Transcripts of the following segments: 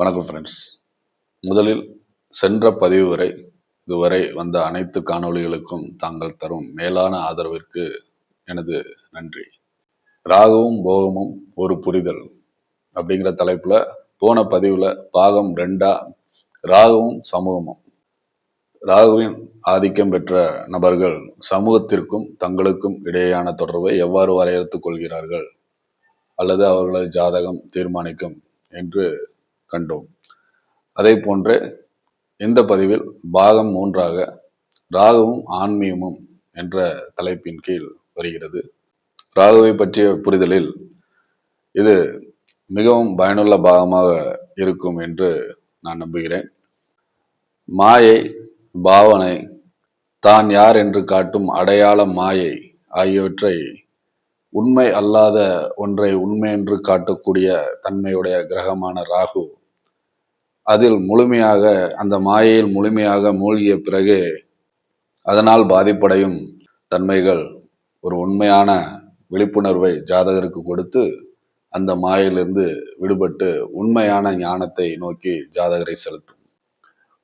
வணக்கம் ஃப்ரெண்ட்ஸ் முதலில் சென்ற பதிவு வரை இதுவரை வந்த அனைத்து காணொளிகளுக்கும் தாங்கள் தரும் மேலான ஆதரவிற்கு எனது நன்றி. ராகவும் போகமும் ஒரு புரிதல் அப்படிங்கிற தலைப்பில் போன பதிவில் பாகம் ரெண்டா ராகவும் சமூகமும். ராகுவின் ஆதிக்கம் பெற்ற நபர்கள் சமூகத்திற்கும் தங்களுக்கும் இடையேயான தொடர்பை எவ்வாறு வரையறுத்துக் கொள்கிறார்கள்? அல்லது அவர்களது ஜாதகம் தீர்மானிக்கும் என்று கண்டோம். அதே போன்று இந்த பதிவில் பாகம் மூன்றாக ராகுவும் ஆன்மீகமும் என்ற தலைப்பின் கீழ் வருகிறது. ராகுவை பற்றிய புரிதலில் இது மிகவும் பயனுள்ள பாகமாக இருக்கும் என்று நான் நம்புகிறேன். மாயை பாவனை தான் யார் என்று காட்டும் அடையாள மாயை ஆகியவற்றை உண்மை அல்லாத ஒன்றை உண்மை என்று காட்டக்கூடிய தன்மையுடைய கிரகமான ராகு அதில் முழுமையாக அந்த மாயையில் முழுமையாக மூழ்கிய பிறகு அதனால் பாதிப்படையும் தன்மைகள் ஒரு உண்மையான விழிப்புணர்வை ஜாதகருக்கு கொடுத்து அந்த மாயிலிருந்து விடுபட்டு உண்மையான ஞானத்தை நோக்கி ஜாதகரை செலுத்தும்.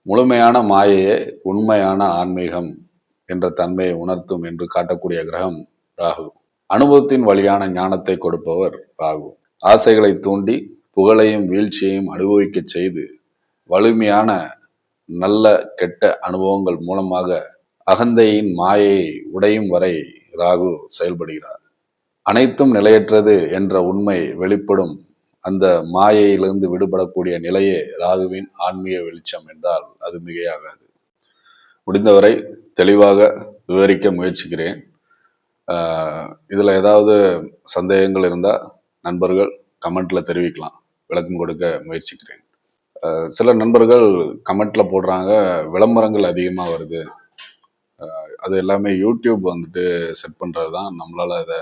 முழுமையான மாயையே உண்மையான ஆன்மீகம் என்ற தன்மையை உணர்த்தும் என்று காட்டக்கூடிய கிரகம் ராகு. அனுபவத்தின் வழியான ஞானத்தை கொடுப்பவர் ராகு. ஆசைகளை தூண்டி புகழையும் வீழ்ச்சியையும் அனுபவிக்க செய்து வலிமையான நல்ல கெட்ட அனுபவங்கள் மூலமாக அகந்தையின் மாயையை உடையும் வரை ராகு செயல்படுகிறார். அனைத்தும் நிலையற்றது என்ற உண்மை வெளிப்படும். அந்த மாயையிலிருந்து விடுபடக்கூடிய நிலையே ராகுவின் ஆன்மீக வெளிச்சம் என்றால் அது மிகையாகாது. முடிந்தவரை தெளிவாக விவரிக்க முயற்சிக்கிறேன். இதில் ஏதாவது சந்தேகங்கள் இருந்தால் நண்பர்கள் கமெண்ட்ல தெரிவிக்கலாம். விளக்கம் கொடுக்க முயற்சிக்கிறேன். சில நண்பர்கள் கமெண்ட்ல போடுறாங்க விளம்பரங்கள் அதிகமாக வருது. அது எல்லாமே யூடியூப் வந்துட்டு செட் பண்ணுறது தான் நம்மளால் அதை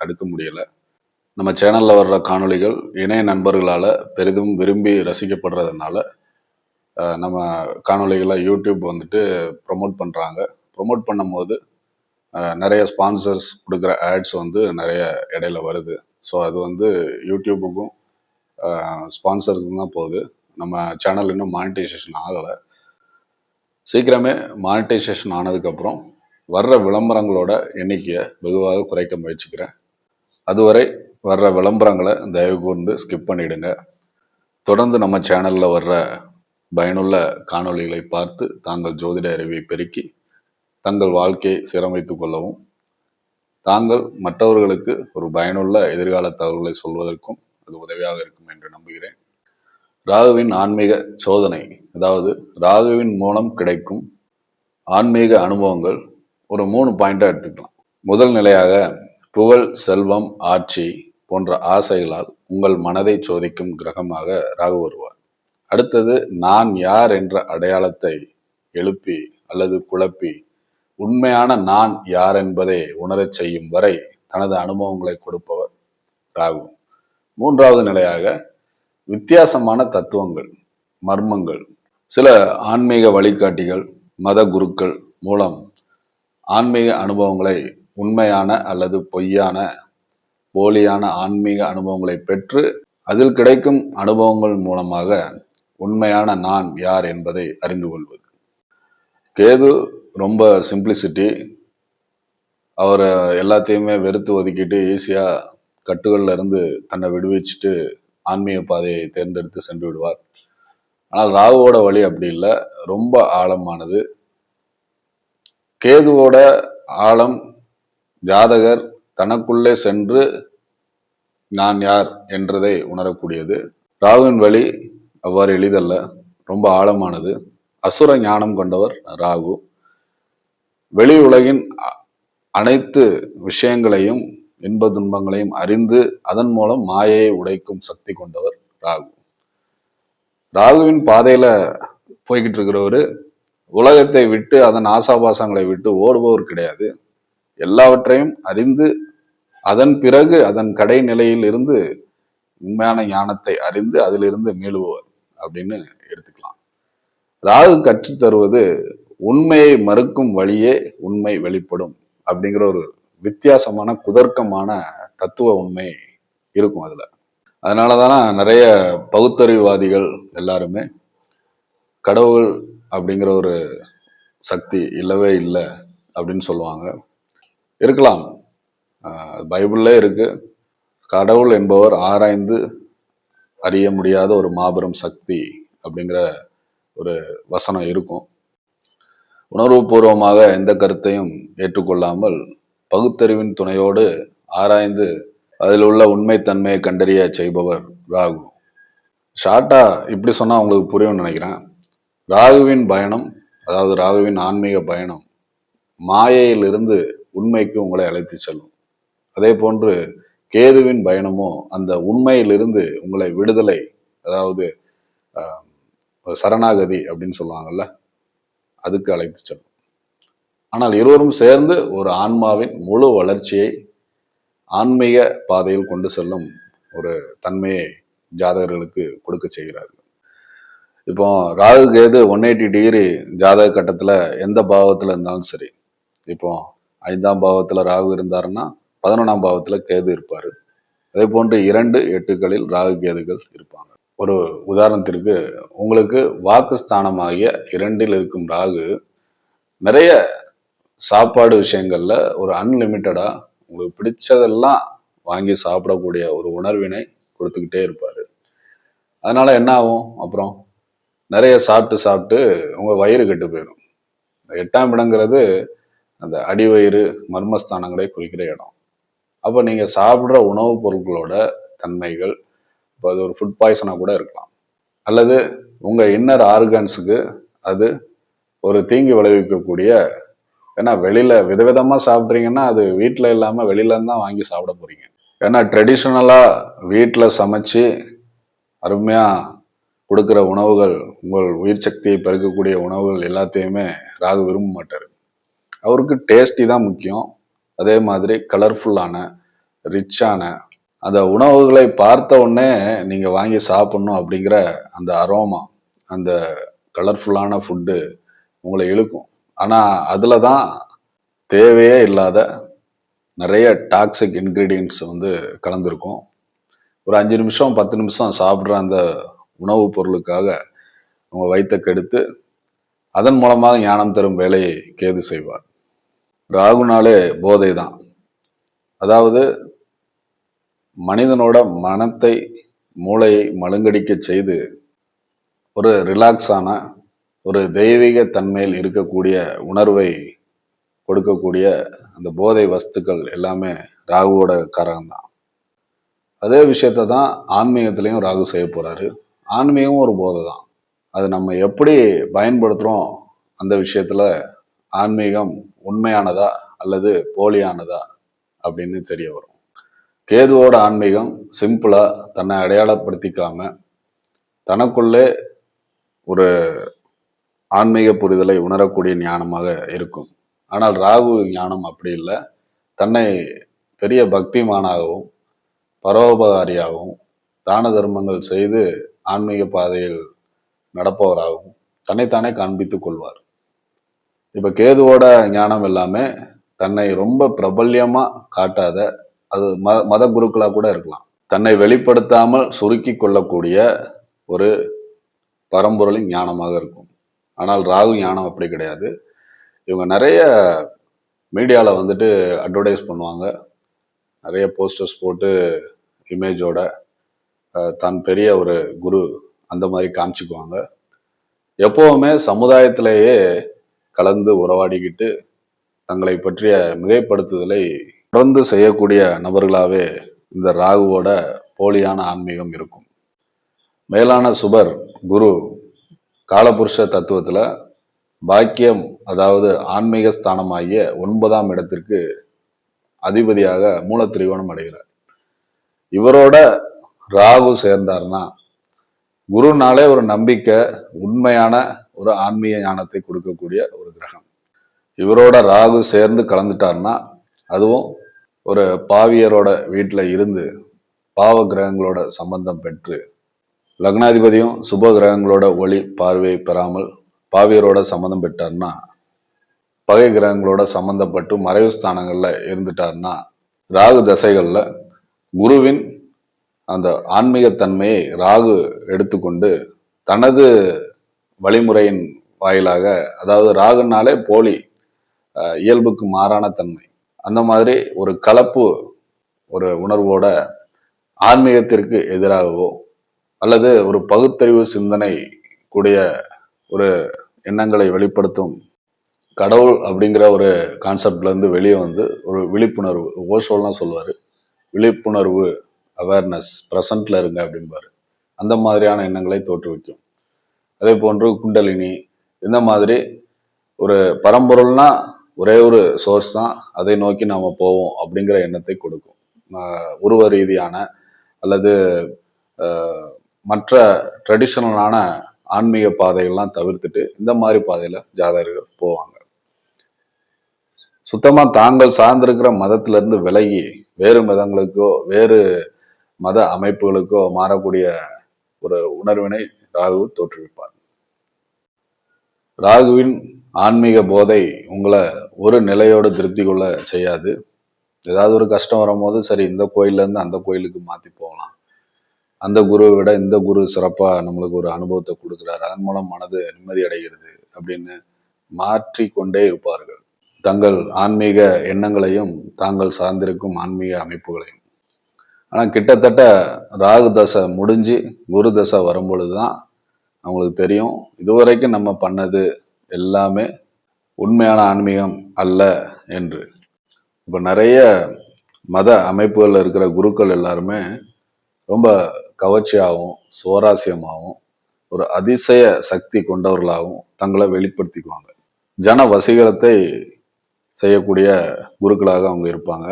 தடுக்க முடியலை. நம்ம சேனலில் வர்ற காணொளிகள் இணைய நண்பர்களால் பெரிதும் விரும்பி ரசிக்கப்படுறதுனால நம்ம காணொளிகளை யூடியூப் வந்துட்டு ப்ரொமோட் பண்ணுறாங்க ப்ரொமோட் பண்ணும்போது நிறைய ஸ்பான்சர்ஸ் கொடுக்குற ஆட்ஸ் வந்து நிறைய இடையில வருது. ஸோ அது வந்து யூடியூபுக்கும் ஸ்பான்சருக்கும் தான் போகுது. நம்ம சேனல் இன்னும் மானிட்டைசேஷன் ஆகலை. சீக்கிரமே மானிட்டைசேஷன் ஆனதுக்கப்புறம் வர்ற விளம்பரங்களோட எண்ணிக்கையை வெகுவாக குறைக்க முயற்சிக்கிறேன். அதுவரை வர்ற விளம்பரங்களை தயவு கூர்ந்து ஸ்கிப் பண்ணிடுங்க. தொடர்ந்து நம்ம சேனலில் வர்ற பயனுள்ள காணொளிகளை பார்த்து தாங்கள் ஜோதிட அறிவை பெருக்கி தங்கள் வாழ்க்கையை சீரமைத்து கொள்ளவும். தாங்கள் மற்றவர்களுக்கு ஒரு பயனுள்ள எதிர்கால தகவல்களை சொல்வதற்கும் அது உதவியாக இருக்கும் என்று நம்புகிறேன். ராகுவின் ஆன்மீக சோதனை அதாவது ராகுவின் மூலம் கிடைக்கும் ஆன்மீக அனுபவங்கள் ஒரு மூணு பாயிண்டாக எடுத்துக்கலாம். முதல் நிலையாக புகழ் செல்வம் ஆட்சி போன்ற ஆசைகளால் உங்கள் மனதை சோதிக்கும் கிரகமாக ராகு வருவார். அடுத்தது நான் யார் என்ற அடையாளத்தை எழுப்பி அல்லது குழப்பி உண்மையான நான் யார் என்பதை உணரச் செய்யும் வரை தனது அனுபவங்களை கொடுப்பவர் ராகு. மூன்றாவது நிலையாக வித்தியாசமான தத்துவங்கள் மர்மங்கள் சில ஆன்மீக வழிகாட்டிகள் மத குருக்கள் மூலம் ஆன்மீக அனுபவங்களை உண்மையான அல்லது பொய்யான போலியான ஆன்மீக அனுபவங்களை பெற்று அதில் கிடைக்கும் அனுபவங்கள் மூலமாக உண்மையான நான் யார் என்பதை அறிந்து கொள்வது. கேது ரொம்ப சிம்பிளிசிட்டி. அவரை எல்லாத்தையுமே வெறுத்து ஒதுக்கிட்டு ஈஸியாக கட்டுகளில் இருந்து தன்னை விடுவிச்சுட்டு ஆன்மீக பாதையை தேர்ந்தெடுத்து சென்று விடுவார். ஆனால் ராகுவோட வழி அப்படி இல்லை. ரொம்ப ஆழமானது. கேதுவோட ஆழம் ஜாதகர் தனக்குள்ளே சென்று நான் யார் என்றதை உணரக்கூடியது. ராகுவின் வழி அவ்வாறு எளிதல்ல. ரொம்ப ஆழமானது. அசுர ஞானம் கொண்டவர் ராகு. வெளி உலகின் அனைத்து விஷயங்களையும் இன்ப துன்பங்களையும் அறிந்து அதன் மூலம் மாயையை உடைக்கும் சக்தி கொண்டவர் ராகு. ராகுவின் பாதையில போய்கிட்டு இருக்கிறவரு உலகத்தை விட்டு அதன் ஆசாபாசங்களை விட்டு ஓடுபவர் கிடையாது. எல்லாவற்றையும் அறிந்து அதன் பிறகு அதன் கடை நிலையில் இருந்து உண்மையான ஞானத்தை அறிந்து அதிலிருந்து மீளுபவர் அப்படின்னு எடுத்துக்கலாம். ராகு கற்று தருவது உண்மையை மறுக்கும் வழியே உண்மை வெளிப்படும் அப்படிங்கிற ஒரு வித்தியாசமான குதர்க்கமான தத்துவ உண்மை இருக்கும் அதில். அதனால தானே நிறைய பகுத்தறிவுவாதிகள் எல்லாருமே கடவுள் அப்படிங்கிற ஒரு சக்தி இல்லவே இல்லை அப்படின்னு சொல்லுவாங்க. இருக்கலாம். பைபிளில் இருக்குது இருக்கு. கடவுள் என்பவர் ஆராய்ந்து அறிய முடியாத ஒரு மாபெரும் சக்தி அப்படிங்கிற ஒரு வசனம் இருக்கும். உணர்வுபூர்வமாக எந்த கருத்தையும் ஏற்றுக்கொள்ளாமல் பகுத்தறிவின் துணையோடு ஆராய்ந்து அதில் உள்ள உண்மைத்தன்மையை கண்டறிய செய்பவர் ராகு. ஷார்ட்டா இப்படி சொன்னால் உங்களுக்கு புரியும்னு நினைக்கிறேன். ராகுவின் பயணம் அதாவது ராகுவின் ஆன்மீக பயணம் மாயையிலிருந்து உண்மைக்கு உங்களை அழைத்து செல்லும். அதே போன்று கேதுவின் பயணமும் அந்த உண்மையிலிருந்து உங்களை விடுதலை அதாவது சரணாகதி அப்படின்னு சொல்லுவாங்கல்ல அதுக்கு அழைத்து செல்லும். ஆனால் இருவரும் சேர்ந்து ஒரு ஆன்மாவின் முழு வளர்ச்சியை ஆன்மீக பாதையில் கொண்டு செல்லும் ஒரு தன்மையை ஜாதகர்களுக்கு கொடுக்க செய்கிறார்கள். இப்போ Rahu Ketu one eighty degree ஜாதக கட்டத்தில் எந்த பாவத்தில் இருந்தாலும் சரி இப்போ ஐந்தாம் பாவத்தில் ராகு இருந்தாருன்னா பதினொன்றாம் பாவத்தில் கேது இருப்பார். அதே போன்று இரண்டு எட்டுகளில் ராகு கேதுகள் இருப்பாங்க. ஒரு உதாரணத்திற்கு உங்களுக்கு வாக்குஸ்தானமாகிய இரண்டில் இருக்கும் ராகு நிறைய சாப்பாடு விஷயங்களில் ஒரு அன்லிமிட்டடாக உங்களுக்கு பிடிச்சதெல்லாம் வாங்கி சாப்பிடக்கூடிய ஒரு உணர்வினை கொடுத்துக்கிட்டே இருப்பார். அதனால் என்ன ஆகும்? அப்புறம் நிறைய சாப்பிட்டு சாப்பிட்டு உங்கள் வயிறு கெட்டு போயிடும் இந்த எட்டாம் இடங்கிறது அந்த அடிவயிறு மர்மஸ்தானங்களை குறிக்கிற இடம். அப்போ நீங்கள் சாப்பிட்ற உணவுப் பொருட்களோட தன்மைகள் இப்போ அது ஒரு ஃபுட் பாய்சனாக கூட இருக்கலாம். அல்லது உங்கள் இன்னர் ஆர்கன்ஸுக்கு அது ஒரு தீங்கு விளைவிக்கக்கூடிய ஏன்னா வெளியில விதவிதமா சாப்பிட்றீங்கன்னா அது வீட்டில் இல்லாம வெளியில தான் வாங்கி சாப்பிட போறீங்க. ஏன்னா ட்ரெடிஷ்னலா வீட்டில் சமைச்சு அருமையா கொடுக்குற உணவுகள் உங்கள் உயிர் சக்தியை பெருக்கக்கூடிய உணவுகள் எல்லாத்தையுமே ராகு விரும்ப மாட்டார். அவருக்கு டேஸ்டி தான் முக்கியம். அதே மாதிரி கலர்ஃபுல்லான ரிச்சான அந்த உணவுகளை பார்த்த உடனே நீங்கள் வாங்கி சாப்பிட்ணும் அப்படிங்கிற அந்த அரோமா அந்த கலர்ஃபுல்லான ஃபுட்டு உங்களை இழுக்கும். ஆனால் அதில் தான் தேவையே இல்லாத நிறைய டாக்ஸிக் இன்க்ரீடியன்ட்ஸ் வந்து கலந்துருக்கும். ஒரு அஞ்சு நிமிஷம் பத்து நிமிஷம் சாப்பிட்ற அந்த உணவுப் பொருளுக்காக உங்கள் வயிற்ற கெடுத்து அதன் மூலமாக ஞானம் தரும் வேலையை கேது செய்வார். ராகுனாலே போதை தான் அதாவது மனிதனோட மனத்தை மூளையை மழுங்கடிக்க செய்து ஒரு ரிலாக்ஸான ஒரு தெய்வீக தன்மையில் இருக்கக்கூடிய உணர்வை கொடுக்கக்கூடிய அந்த போதை வஸ்துக்கள் எல்லாமே ராகுவோட காரகம்தான். அதே விஷயத்தை தான் ஆன்மீகத்திலையும் ராகு செய்ய போகிறாரு ஆன்மீகமும் ஒரு போதை தான் அது நம்ம எப்படி பயன்படுத்துகிறோம் அந்த விஷயத்தில் ஆன்மீகம் உண்மையானதா அல்லது போலியானதா அப்படின்னு தெரிய வரும். கேதுவோட ஆன்மீகம் சிம்பிளாக தன்னை அடையாளப்படுத்திக்காம தனக்குள்ளே ஒரு ஆன்மீக புரிதலை உணரக்கூடிய ஞானமாக இருக்கும். ஆனால் ராகு ஞானம் அப்படி இல்லை. தன்னை பெரிய பக்திமானாகவும் பரோபகாரியாகவும் தான தர்மங்கள் செய்து ஆன்மீக பாதையில் நடப்பவராகவும் தன்னைத்தானே காண்பித்துக் கொள்வார். இப்போ கேதுவோட ஞானம் எல்லாமே தன்னை ரொம்ப பிரபல்யமாக காட்டாத அது ம மத குருக்களாக கூட இருக்கலாம். தன்னை வெளிப்படுத்தாமல் சுருக்கி கொள்ளக்கூடிய ஒரு பரம்பொருளின் ஞானமாக இருக்கும். ஆனால் ராகு ஞானம் அப்படி கிடையாது. இவங்க நிறைய மீடியாவில் வந்துட்டு அட்வர்டைஸ் பண்ணுவாங்க. நிறைய போஸ்டர்ஸ் போட்டு இமேஜோட தான் பெரிய ஒரு குரு அந்த மாதிரி காமிச்சுக்குவாங்க. எப்போவுமே சமுதாயத்திலேயே கலந்து உறவாடிக்கிட்டு தங்களை பற்றிய மிகைப்படுத்துதலை தொடர்ந்து செய்யக்கூடிய நபர்களாகவே இந்த ராகுவோட போலியான ஆன்மீகம் இருக்கும். மேலான சுபர் குரு காலபுருஷ தத்துவத்தில் பாக்கியம் அதாவது ஆன்மீக ஸ்தானமாகிய ஒன்பதாம் இடத்திற்கு அதிபதியாக மூல திரிகோணம் அடைகிறார். இவரோட ராகு சேர்ந்தார்னா குருனாலே ஒரு நம்பிக்கை உண்மையான ஒரு ஆன்மீக ஞானத்தை கொடுக்கக்கூடிய ஒரு கிரகம். இவரோட ராகு சேர்ந்து கலந்துட்டார்னா அதுவும் ஒரு பாவியரோட வீட்டில் இருந்து பாவ கிரகங்களோட சம்பந்தம் பெற்று லக்னாதிபதியும் சுப கிரகங்களோட ஒளி பார்வையை பெறாமல் பாவியரோட சம்மந்தம் பெற்றார்னா பகை கிரகங்களோட சம்மந்தப்பட்டு மறைவு ஸ்தானங்களில் இருந்துட்டார்னா ராகு தசைகளில் குருவின் அந்த ஆன்மீகத்தன்மையை ராகு எடுத்துக்கொண்டு தனது வழிமுறையின் வாயிலாக அதாவது ராகுனாலே போலி இயல்புக்கு மாறான தன்மை. அந்த மாதிரி ஒரு கலப்பு ஒரு உணர்வோட ஆன்மீகத்திற்கு எதிராகவோ அல்லது ஒரு பகுத்தறிவு சிந்தனை கூடிய ஒரு எண்ணங்களை வெளிப்படுத்தும் கடவுள் அப்படிங்கிற ஒரு கான்செப்ட்லேருந்து வெளியே வந்து ஒரு விழிப்புணர்வு ஓஷோலாம் சொல்லுவார். விழிப்புணர்வு அவேர்னஸ் ப்ரெசண்டில் இருங்க அப்படிம்பாரு. அந்த மாதிரியான எண்ணங்களை தோற்றுவிக்கும். அதே போன்று குண்டலினி இந்த மாதிரி ஒரு பரம்பொருள்னா ஒரே ஒரு சோர்ஸ் தான் அதை நோக்கி நாம் போவோம் அப்படிங்கிற எண்ணத்தை கொடுக்கும். உருவ ரீதியான அல்லது மற்ற ட்ரெடிஷ்னலான ஆன்மீக பாதைகள்லாம் தவிர்த்துட்டு இந்த மாதிரி பாதையில ஜாதகர்கள் போவாங்க. சுத்தமா தாங்கள் சார்ந்திருக்கிற மதத்திலிருந்து விலகி வேறு மதங்களுக்கோ வேறு மத அமைப்புகளுக்கோ மாறக்கூடிய ஒரு உணர்வினை ராகு தோற்றுவிப்பார். ராகுவின் ஆன்மீக போதை உங்களை ஒரு நிலையோடு திருப்தி கொள்ள செய்யாது. ஏதாவது ஒரு கஷ்டம் வரும்போது சரி இந்த கோயில்ல இருந்து அந்த கோயிலுக்கு மாத்தி போகலாம். அந்த குருவை விட இந்த குரு சிறப்பாக நம்மளுக்கு ஒரு அனுபவத்தை கொடுக்குறாரு. அதன் மூலம் மனது நிம்மதி அடைகிறது அப்படின்னு மாற்றிக்கொண்டே இருப்பார்கள். தங்கள் ஆன்மீக எண்ணங்களையும் தாங்கள் சார்ந்திருக்கும் ஆன்மீக அமைப்புகளையும். ஆனால் கிட்டத்தட்ட ராகு தசை முடிஞ்சு குரு தசை வரும்பொழுது தான் அவங்களுக்கு தெரியும். இதுவரைக்கும் நம்ம பண்ணது எல்லாமே உண்மையான ஆன்மீகம் அல்ல என்று. இப்போ நிறைய மத அமைப்புகளில் இருக்கிற குருக்கள் எல்லாருமே ரொம்ப கவர்ச்சியாகவும் சுவாரஸ்யமாகவும் ஒரு அதிசய சக்தி கொண்டவர்களாகவும் தங்களை வெளிப்படுத்திக்குவாங்க. ஜன வசீகரத்தை செய்யக்கூடிய குருக்களாக அவங்க இருப்பாங்க.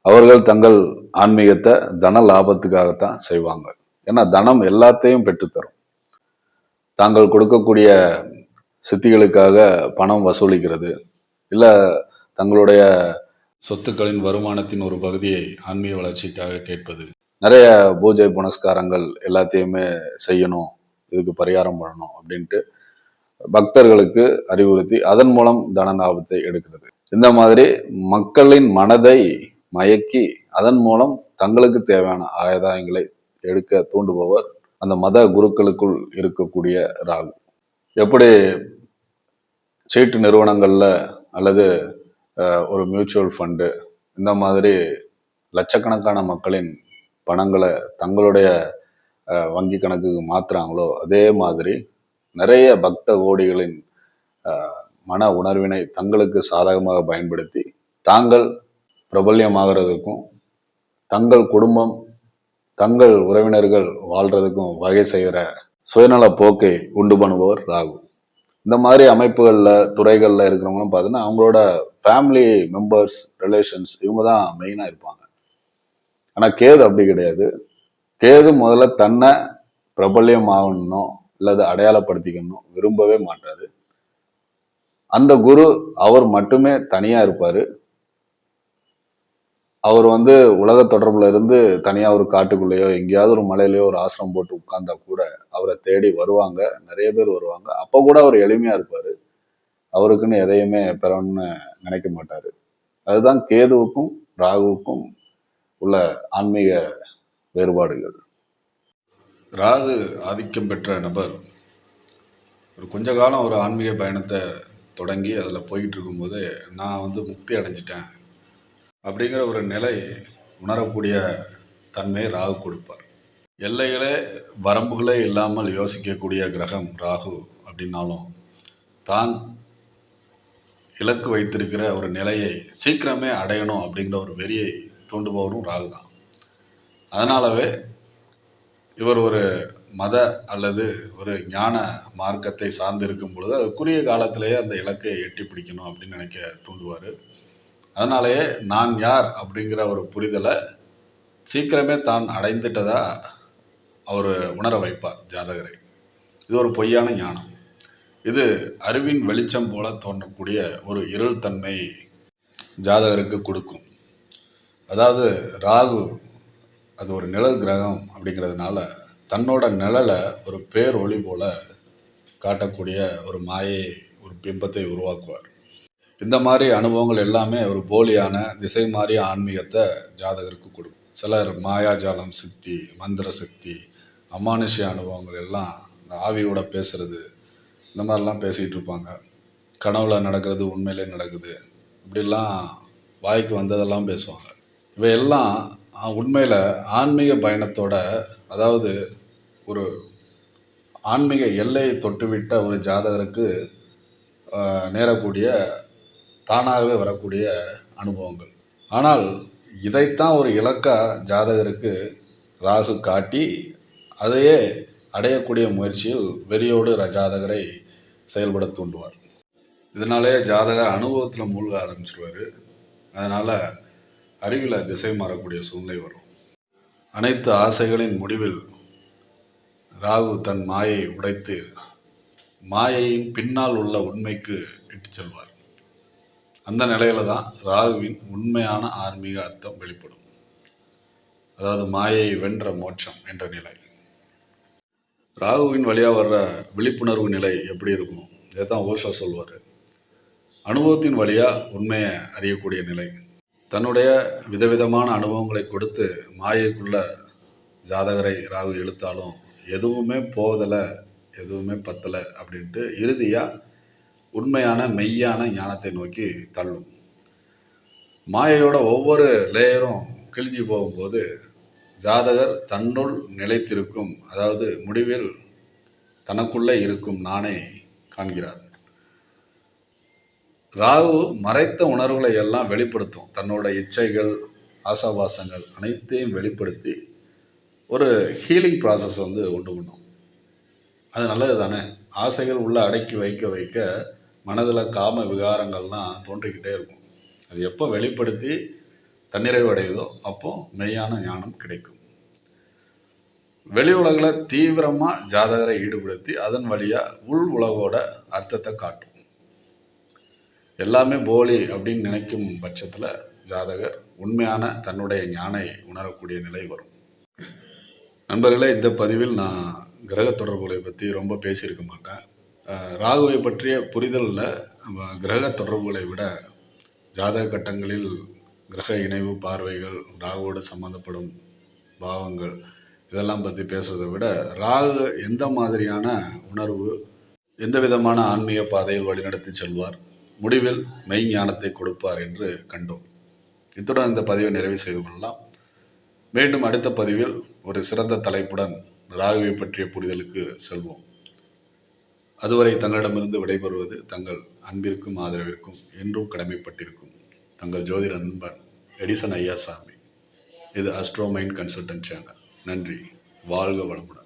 அவர்கள் தங்கள் ஆன்மீகத்தை தன லாபத்துக்காகத்தான் செய்வாங்க. ஏன்னா தனம் எல்லாத்தையும் பெற்றுத்தரும். தாங்கள் கொடுக்கக்கூடிய சித்திகளுக்காக பணம் வசூலிக்கிறது. இல்லை தங்களுடைய சொத்துக்களின் வருமானத்தின் ஒரு பகுதியை ஆன்மீக வளர்ச்சிக்காக கேட்பது. நிறைய பூஜை புனஸ்காரங்கள் எல்லாத்தையுமே செய்யணும் இதுக்கு பரிகாரம் பண்ணணும் அப்படின்ட்டு பக்தர்களுக்கு அறிவுறுத்தி அதன் மூலம் தன லாபத்தை எடுக்கிறது. இந்த மாதிரி மக்களின் மனதை மயக்கி அதன் மூலம் தங்களுக்கு தேவையான ஆதாயங்களை எடுக்க தூண்டுபவர் அந்த மத குருக்களுக்குள் இருக்கக்கூடிய ராகு. எப்படி சீட்டு நிறுவனங்களில் அல்லது ஒரு மியூச்சுவல் ஃபண்டு இந்த மாதிரி லட்சக்கணக்கான மக்களின் பணங்களை தங்களுடைய வங்கி கணக்குக்கு மாத்துறாங்களோ அதே மாதிரி நிறைய பக்த கோடிகளின் மன உணர்வினை தங்களுக்கு சாதகமாக பயன்படுத்தி தாங்கள் பிரபல்யமாகிறதுக்கும் தங்கள் குடும்பம் தங்கள் உறவினர்கள் வாழ்றதுக்கும் வகை செய்கிற சுயநல போக்கை உண்டு பண்ணுபவர் ராகு. இந்த மாதிரி அமைப்புகளில் துறைகளில் இருக்கிறவங்களும் பார்த்தீங்கன்னா அவங்களோட ஃபேமிலி மெம்பர்ஸ் ரிலேஷன்ஸ் இவங்க தான் மெயினாக இருப்பாங்க. ஆனா கேது அப்படி கிடையாது. கேது முதல்ல தன்னை பிரபல்யம் ஆகணும் அல்லது அடையாளப்படுத்திக்கணும் விரும்பவே மாட்டாரு. அந்த குரு அவர் மட்டுமே தனியா இருப்பாரு. அவர் வந்து உலக தொடர்புல இருந்து தனியா ஒரு காட்டுக்குள்ளேயோ எங்கேயாவது ஒரு மலையிலையோ ஒரு ஆசிரம் போட்டு உட்கார்ந்தா கூட அவரை தேடி வருவாங்க. நிறைய பேர் வருவாங்க. அப்போ கூட அவர் எளிமையா இருப்பாரு. அவருக்குன்னு எதையுமே பெறணும்னு நினைக்க மாட்டாரு. அதுதான் கேதுவுக்கும் ராகுவுக்கும் உள்ள ஆன்மீக வேறுபாடுகள். ராகு ஆதிக்கம் பெற்ற நபர் ஒரு கொஞ்ச காலம் ஒரு ஆன்மீக பயணத்தை தொடங்கி அதில் போயிட்டு இருக்கும்போது நான் வந்து முக்தி அடைஞ்சிட்டேன் அப்படிங்கிற ஒரு நிலை உணரக்கூடிய தன்மையை ராகு கொடுப்பார். எல்லைகளே வரம்புகளே இல்லாமல் யோசிக்கக்கூடிய கிரகம் ராகு அப்படின்னாலும் தான் இலக்கு வைத்திருக்கிற ஒரு நிலையை சீக்கிரமே அடையணும் அப்படிங்கிற ஒரு வெறியை தூண்டுபவரும் ராகு தான். அதனாலவே இவர் ஒரு மத அல்லது ஒரு ஞான மார்க்கத்தை சார்ந்து இருக்கும் பொழுது அது காலத்திலேயே அந்த இலக்கை எட்டி பிடிக்கணும் அப்படின்னு நினைக்க தூண்டுவார். அதனாலேயே நான் யார் அப்படிங்கிற ஒரு புரிதலை சீக்கிரமே தான் அடைந்துட்டதா அவர் உணர வைப்பார் ஜாதகரை. இது ஒரு பொய்யான ஞானம். இது அறிவின் வெளிச்சம் போல தோன்றக்கூடிய ஒரு இருள் தன்மை ஜாதகருக்கு கொடுக்கும். அதாவது ராகு அது ஒரு நிழல் கிரகம் அப்படிங்கிறதுனால தன்னோட நிழலை ஒரு பேர் ஒளி போல காட்டக்கூடிய ஒரு மாயை ஒரு பிம்பத்தை உருவாக்குவார். இந்த மாதிரி அனுபவங்கள் எல்லாமே ஒரு போலியான திசை மாறிய ஆன்மீகத்தை ஜாதகருக்கு கொடுக்கும். சிலர் மாயாஜாலம் சித்தி மந்திர சக்தி அமானுஷ்ய அனுபவங்கள் எல்லாம் இந்த ஆவியோட பேசுறது இந்த மாதிரிலாம் பேசிகிட்டு இருப்பாங்க. கனவுல நடக்கிறது உண்மையிலே நடக்குது. இப்படிலாம் வாய்க்கு வந்ததெல்லாம் பேசுவாங்க. இவையெல்லாம் உண்மையில் ஆன்மீக பயணத்தோட அதாவது ஒரு ஆன்மீக எல்லையை தொட்டுவிட்ட ஒரு ஜாதகருக்கு நேரக்கூடிய தானாகவே வரக்கூடிய அனுபவங்கள். ஆனால் இதைத்தான் ஒரு இலக்கா ஜாதகருக்கு ராகு காட்டி அதையே அடையக்கூடிய முயற்சியில் வெறியோடு ஜாதகரை செயல்பட தூண்டுவார். இதனாலே ஜாதகர் அனுபவத்தில் மூழ்க ஆரம்பிச்சிருவார். அதனால் அறிவில் திசை மாறக்கூடிய சூழ்நிலை வரும். அனைத்து ஆசைகளின் முடிவில் ராகு தன் மாயை உடைத்து மாயையின் பின்னால் உள்ள உண்மைக்கு இட்டு செல்வார். அந்த நிலையில தான் ராகுவின் உண்மையான ஆன்மீக அர்த்தம் வெளிப்படும். அதாவது மாயை வென்ற மோட்சம் என்ற நிலை. ராகுவின் வழியாக வர்ற விழிப்புணர்வு நிலை எப்படி இருக்கும்? இதை தான் ஓஷோ சொல்வார். அனுபவத்தின் வழியாக உண்மையை அறியக்கூடிய நிலை. தன்னுடைய விதவிதமான அனுபவங்களை கொடுத்து மாயைக்குள்ள ஜாதகரை ராகு இழுத்தாலும் எதுவுமே போதலை எதுவுமே பத்தலை அப்படின்ட்டு இறுதியாக உண்மையான மெய்யான ஞானத்தை நோக்கி தள்ளும். மாயையோட ஒவ்வொரு லேயரும் கிழிஞ்சு போகும்போது ஜாதகர் தன்னுள் நிலைத்திருக்கும் அதாவது முடிவில் தனக்குள்ளே இருக்கும் நானே காண்கிறார். ராகு மறைத்த உணர்வுகளை எல்லாம் வெளிப்படுத்தும். தன்னோட இச்சைகள் ஆசாபாசங்கள் அனைத்தையும் வெளிப்படுத்தி ஒரு ஹீலிங் ப்ராசஸ் வந்து உண்டு பண்ணும். அது நல்லது தானே? ஆசைகள் உள்ளே அடக்கி வைக்க வைக்க மனதில் காம விகாரங்கள்லாம் தோன்றிக்கிட்டே இருக்கும். அது எப்போ வெளிப்படுத்தி தன்னிறைவு அடையுதோ அப்போ மெய்யான ஞானம் கிடைக்கும். வெளி உலகில் தீவிரமாக ஜாதகரை ஈடுபடுத்தி அதன் வழியாக உள் உலகோட அர்த்தத்தை காட்டும். எல்லாமே போலி அப்படின்னு நினைக்கும் பட்சத்தில் ஜாதகர் உண்மையான தன்னுடைய ஞானை உணரக்கூடிய நிலை வரும். நண்பர்களே இந்த பதிவில் நான் கிரக தொடர்புகளை பற்றி ரொம்ப பேசியிருக்க மாட்டேன். ராகுவை பற்றிய புரிதலில். கிரக தொடர்புகளை விட ஜாதக கட்டங்களில் கிரக இணைவு பார்வைகள் ராகுவோடு சம்மந்தப்படும் பாவங்கள் இதெல்லாம் பற்றி பேசுறதை விட ராகு எந்த மாதிரியான உணர்வு எந்த விதமான ஆன்மீக பாதையில் வழிநடத்தி செல்வார் முடிவில் மெய்ஞானத்தை கொடுப்பார் என்று கண்டோம். இத்துடன் இந்த பதிவை நிறைவு செய்து கொள்ளலாம். மீண்டும் அடுத்த பதிவில் ஒரு சிறந்த தலைப்புடன் ராகுவை பற்றிய புரிதலுக்கு செல்வோம். அதுவரை தங்களிடமிருந்து விடைபெறுவது தங்கள் அன்பிற்கும் ஆதரவிற்கும் என்றும் கடமைப்பட்டிருக்கும் தங்கள் ஜோதிட நண்பன் எடிசன் ஐயாசாமி இது அஸ்ட்ரோமைன் கன்சல்டன்ட் சேனல் நன்றி. வாழ்க வளமுடன்.